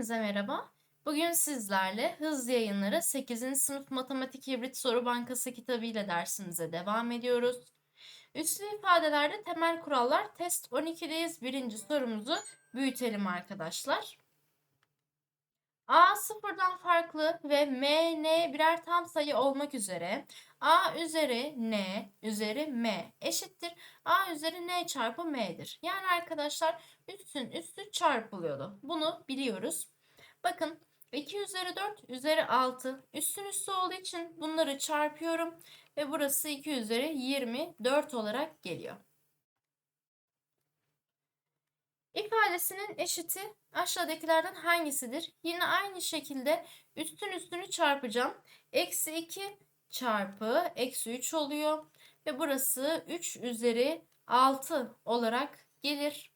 Hepinize merhaba. Bugün sizlerle Hız Yayınları 8. Sınıf Matematik Hibrit Soru Bankası kitabı ile dersimize devam ediyoruz. Üslü ifadelerde temel kurallar test 12'deyiz. Birinci sorumuzu büyütelim arkadaşlar. A sıfırdan farklı ve M, N birer tam sayı olmak üzere A üzeri N üzeri M eşittir. A üzeri N çarpı M'dir. Yani arkadaşlar üstün üstü çarpılıyordu. Bunu biliyoruz. Bakın 2 üzeri 4 üzeri 6 üstün üstü olduğu için bunları çarpıyorum. Ve burası 2 üzeri 24 olarak geliyor. İfadesinin eşiti aşağıdakilerden hangisidir? Yine aynı şekilde üstün üstünü çarpacağım. Eksi 2 çarpı eksi 3 oluyor. Ve burası 3 üzeri 6 olarak gelir.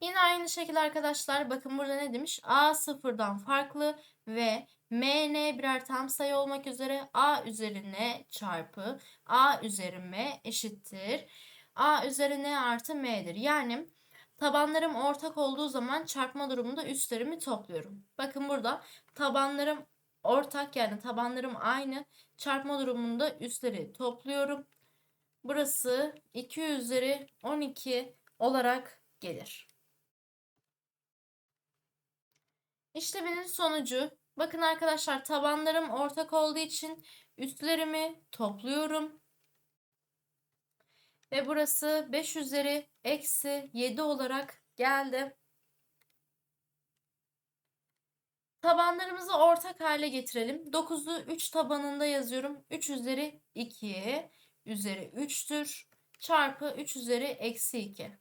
Yine aynı şekilde arkadaşlar bakın burada ne demiş? A sıfırdan farklı ve m n birer tam sayı olmak üzere a üzeri n çarpı a üzeri m eşittir. A üzeri n artı m'dir. Yani tabanlarım ortak olduğu zaman çarpma durumunda üstlerimi topluyorum. Bakın burada tabanlarım ortak yani tabanlarım aynı. Çarpma durumunda üstleri topluyorum. Burası 2 üzeri 12 olarak gelir. İşleminin sonucu bakın arkadaşlar tabanlarım ortak olduğu için üstlerimi topluyorum. Ve burası 5 üzeri eksi 7 olarak geldi. Tabanlarımızı ortak hale getirelim. 9'u 3 tabanında yazıyorum. 3 üzeri 2 üzeri 3'tür. Çarpı 3 üzeri eksi 2.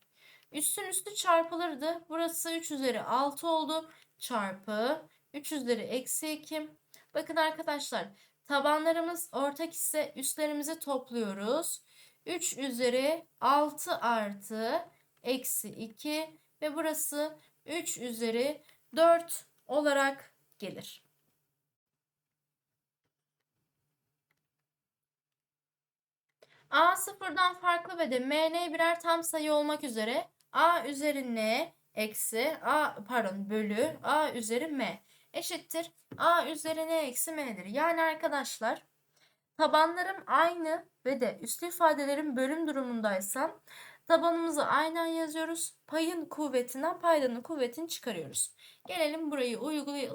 Üstün üstü çarpılırdı. Burası 3 üzeri 6 oldu. Çarpı 3 üzeri eksi 2. Bakın arkadaşlar tabanlarımız ortak ise üstlerimizi topluyoruz. 3 üzeri 6 artı eksi 2 ve burası 3 üzeri 4 olarak gelir. A sıfırdan farklı ve de MN birer tam sayı olmak üzere A üzeri N eksi A pardon bölü A üzeri M eşittir. A üzeri N eksi M'dir. Yani arkadaşlar tabanlarım aynı ve de üslü ifadelerin bölüm durumundaysa tabanımızı aynen yazıyoruz. Payın kuvvetinden paydanın kuvvetini çıkarıyoruz. Gelelim burayı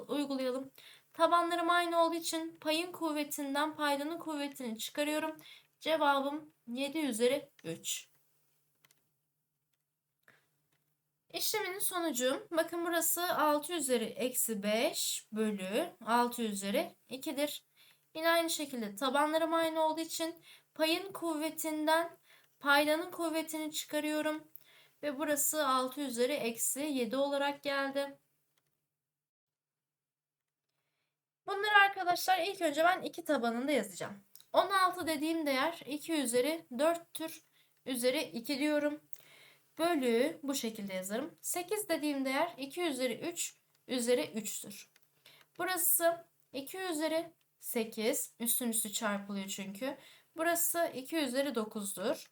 uygulayalım. Tabanlarım aynı olduğu için payın kuvvetinden paydanın kuvvetini çıkarıyorum. Cevabım 7 üzeri 3. İşleminin sonucu bakın burası 6 üzeri eksi 5 bölü 6 üzeri 2'dir. Yine aynı şekilde tabanlarım aynı olduğu için payın kuvvetinden paydanın kuvvetini çıkarıyorum. Ve burası 6 üzeri eksi 7 olarak geldi. Bunları arkadaşlar ilk önce ben iki tabanında yazacağım. 16 dediğim değer 2 üzeri 4'tür. Üzeri 2 diyorum. Bölü bu şekilde yazarım. 8 dediğim değer 2 üzeri 3 üzeri 3'tür. Burası 2 üzeri 8. Üstün üstü çarpılıyor çünkü. Burası 2 üzeri 9'dur.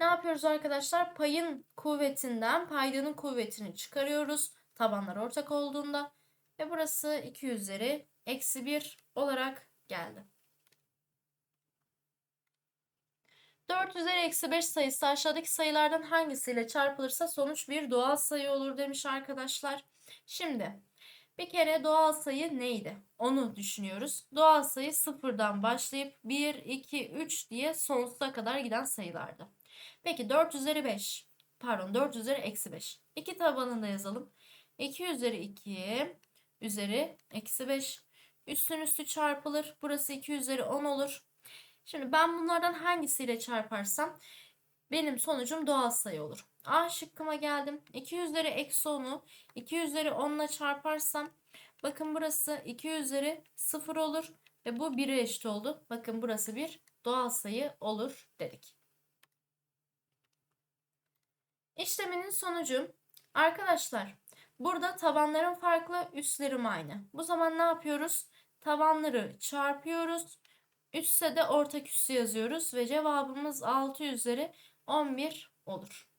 Ne yapıyoruz arkadaşlar? Payın kuvvetinden paydanın kuvvetini çıkarıyoruz. Tabanlar ortak olduğunda. Ve burası 2 üzeri eksi 1 olarak geldi. 4 üzeri eksi 5 sayısı aşağıdaki sayılardan hangisiyle çarpılırsa sonuç bir doğal sayı olur demiş arkadaşlar. Şimdi bir kere doğal sayı neydi? Onu düşünüyoruz. Doğal sayı sıfırdan başlayıp 1, 2, 3 diye sonsuza kadar giden sayılardı. Peki 4 üzeri 5. Pardon 4 üzeri eksi 5. İki tabanında yazalım. 2 üzeri 2 üzeri eksi 5. Üstün üstü çarpılır. Burası 2 üzeri 10 olur. Şimdi ben bunlardan hangisiyle çarparsam benim sonucum doğal sayı olur. A şıkkıma geldim. 2 üzeri eksi 10'u 2 üzeri 10 ile çarparsam bakın burası 2 üzeri 0 olur ve bu 1'e eşit oldu. Bakın burası bir doğal sayı olur dedik. İşleminin sonucu arkadaşlar burada tabanların farklı üstlerim aynı. Bu zaman ne yapıyoruz? Tabanları çarpıyoruz. Üsse de ortak üssü yazıyoruz ve cevabımız 6 üzeri 11 olur.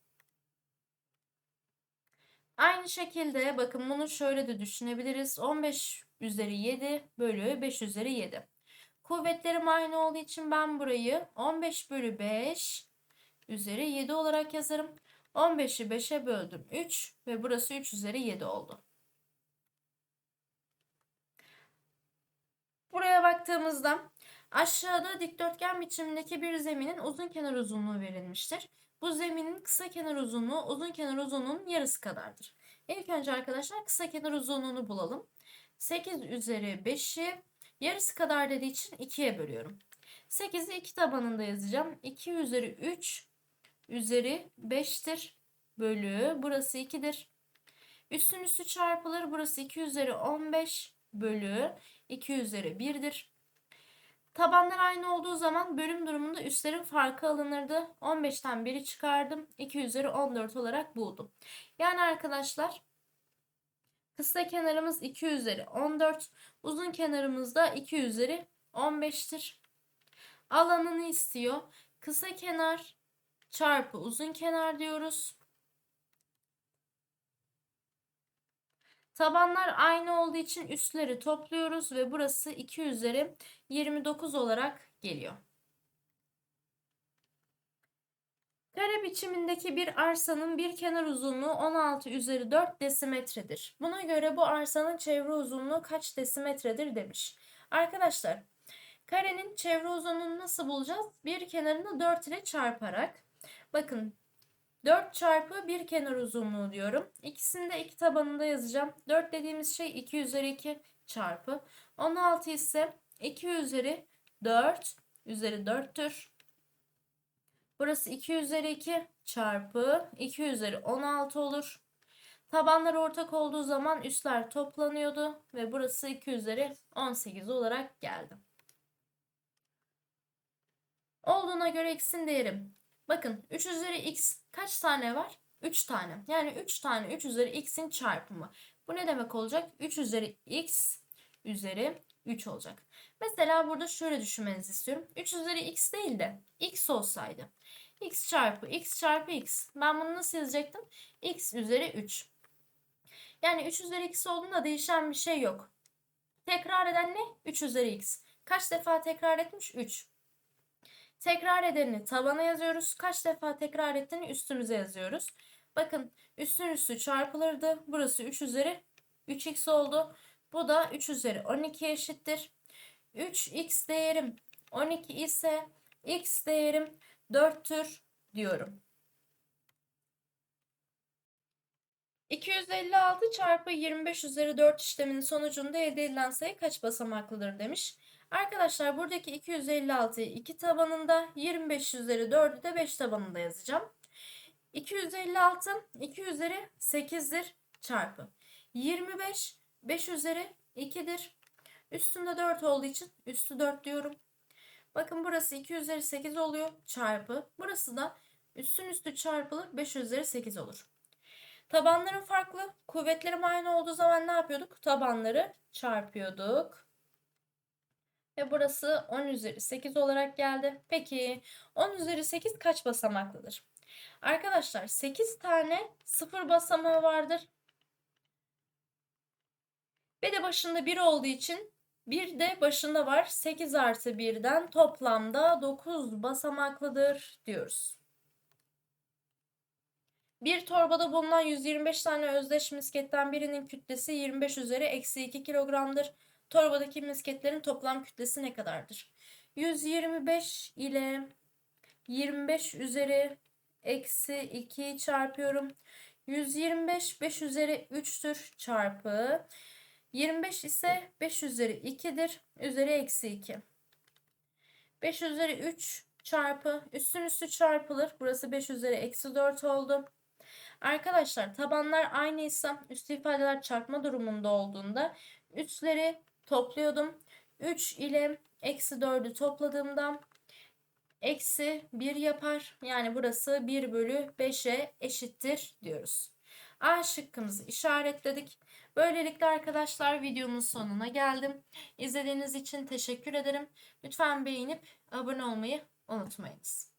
Aynı şekilde bakın bunu şöyle de düşünebiliriz. 15 üzeri 7 bölü 5 üzeri 7. Kuvvetlerim aynı olduğu için ben burayı 15 bölü 5 üzeri 7 olarak yazarım. 15'i 5'e böldüm 3 ve burası 3 üzeri 7 oldu. Buraya baktığımızda aşağıda dikdörtgen biçimindeki bir zeminin uzun kenar uzunluğu verilmiştir. Bu zeminin kısa kenar uzunluğu uzun kenar uzunluğunun yarısı kadardır. İlk önce arkadaşlar kısa kenar uzunluğunu bulalım. 8 üzeri 5'i yarısı kadar dediği için 2'ye bölüyorum. 8'i 2 tabanında yazacağım. 2 üzeri 3 üzeri 5'tir. Bölü burası 2'dir. Üstün üstü çarpılır. Burası 2 üzeri 15 bölü 2 üzeri 1'dir. Tabanlar aynı olduğu zaman bölüm durumunda üstlerin farkı alınırdı. 15'ten 1'i çıkardım. 2 üzeri 14 olarak buldum. Yani arkadaşlar kısa kenarımız 2 üzeri 14. Uzun kenarımız da 2 üzeri 15'tir. Alanını istiyor. Kısa kenar çarpı uzun kenar diyoruz. Tabanlar aynı olduğu için üstleri topluyoruz ve burası 2 üzeri 29 olarak geliyor. Kare biçimindeki bir arsanın bir kenar uzunluğu 16 üzeri 4 desimetredir. Buna göre bu arsanın çevre uzunluğu kaç desimetredir demiş. Arkadaşlar karenin çevre uzunluğunu nasıl bulacağız? Bir kenarını 4 ile çarparak. Bakın 4 çarpı bir kenar uzunluğu diyorum. İkisini de iki tabanında yazacağım. 4 dediğimiz şey 2 üzeri 2 çarpı. 16 ise 2 üzeri 4 üzeri 4'tür. Burası 2 üzeri 2 çarpı 2 üzeri 16 olur. Tabanlar ortak olduğu zaman üstler toplanıyordu ve burası 2 üzeri 18 olarak geldi. Olduğuna göre x'in değeri Bakın 3 üzeri x kaç tane var? 3 tane. Yani 3 tane 3 üzeri x'in çarpımı. Bu ne demek olacak? 3 üzeri x üzeri 3 olacak. Mesela burada şöyle düşünmenizi istiyorum. 3 üzeri x değil de x olsaydı. x çarpı x çarpı x. Ben bunu nasıl yazacaktım? x üzeri 3. Yani 3 üzeri x olduğunda değişen bir şey yok. Tekrar eden ne? 3 üzeri x. Kaç defa tekrar etmiş? 3. Tekrar edenini tabana yazıyoruz. Kaç defa tekrar ettiğini üstümüze yazıyoruz. Bakın üstün üstü çarpılırdı. Burası 3 üzeri 3x oldu. Bu da 3 üzeri 12 eşittir. 3x değerim 12 ise x değerim 4'tür diyorum. 256 çarpı 25 üzeri 4 işleminin sonucunda elde edilen sayı kaç basamaklıdır demiş. Arkadaşlar buradaki 256'yı 2 tabanında 25 üzeri 4'ü de 5 tabanında yazacağım. 256 2 üzeri 8'dir çarpı. 25 5 üzeri 2'dir. Üstünde 4 olduğu için üstü 4 diyorum. Bakın burası 2 üzeri 8 oluyor çarpı. Burası da üstün üstü çarpılır 5 üzeri 8 olur. Tabanların farklı. Kuvvetlerim aynı olduğu zaman ne yapıyorduk? Tabanları çarpıyorduk. Ve burası 10 üzeri 8 olarak geldi. Peki 10 üzeri 8 kaç basamaklıdır? Arkadaşlar 8 tane sıfır basamağı vardır. Ve de başında 1 olduğu için bir de başında var. 8 artı 1'den toplamda 9 basamaklıdır diyoruz. Bir torbada bulunan 125 tane özdeş misketten birinin kütlesi 25 üzeri eksi 2 kilogramdır. Torbadaki misketlerin toplam kütlesi ne kadardır? 125 ile 25 üzeri eksi 2 çarpıyorum. 125 5 üzeri 3'tür çarpı. 25 ise 5 üzeri 2'dir. Üzeri eksi 2. 5 üzeri 3 çarpı üstün üstü çarpılır. Burası 5 üzeri eksi 4 oldu. Arkadaşlar tabanlar aynıysa üstü ifadeler çarpma durumunda olduğunda üstleri topluyordum. 3 ile eksi 4'ü topladığımda eksi 1 yapar. Yani burası 1 bölü 5'e eşittir diyoruz. A şıkkımızı işaretledik. Böylelikle arkadaşlar videomun sonuna geldim. İzlediğiniz için teşekkür ederim. Lütfen beğenip abone olmayı unutmayınız.